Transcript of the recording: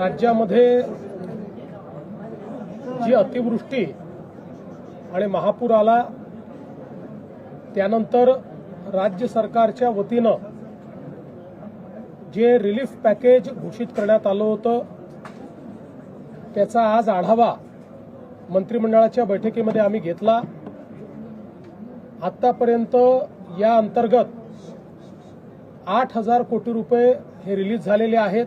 राज्यामध्ये जी अतिवृष्टी आणि महापूर आला त्यानंतर राज्य सरकारच्या वतीनं जे रिलीफ पॅकेज घोषित करण्यात आलं होतं त्याचा आज आढावा मंत्रिमंडळाच्या बैठकीमध्ये आम्ही घेतला. आतापर्यंत या अंतर्गत आठ हजार कोटी रुपये हे रिलीज झालेले आहेत.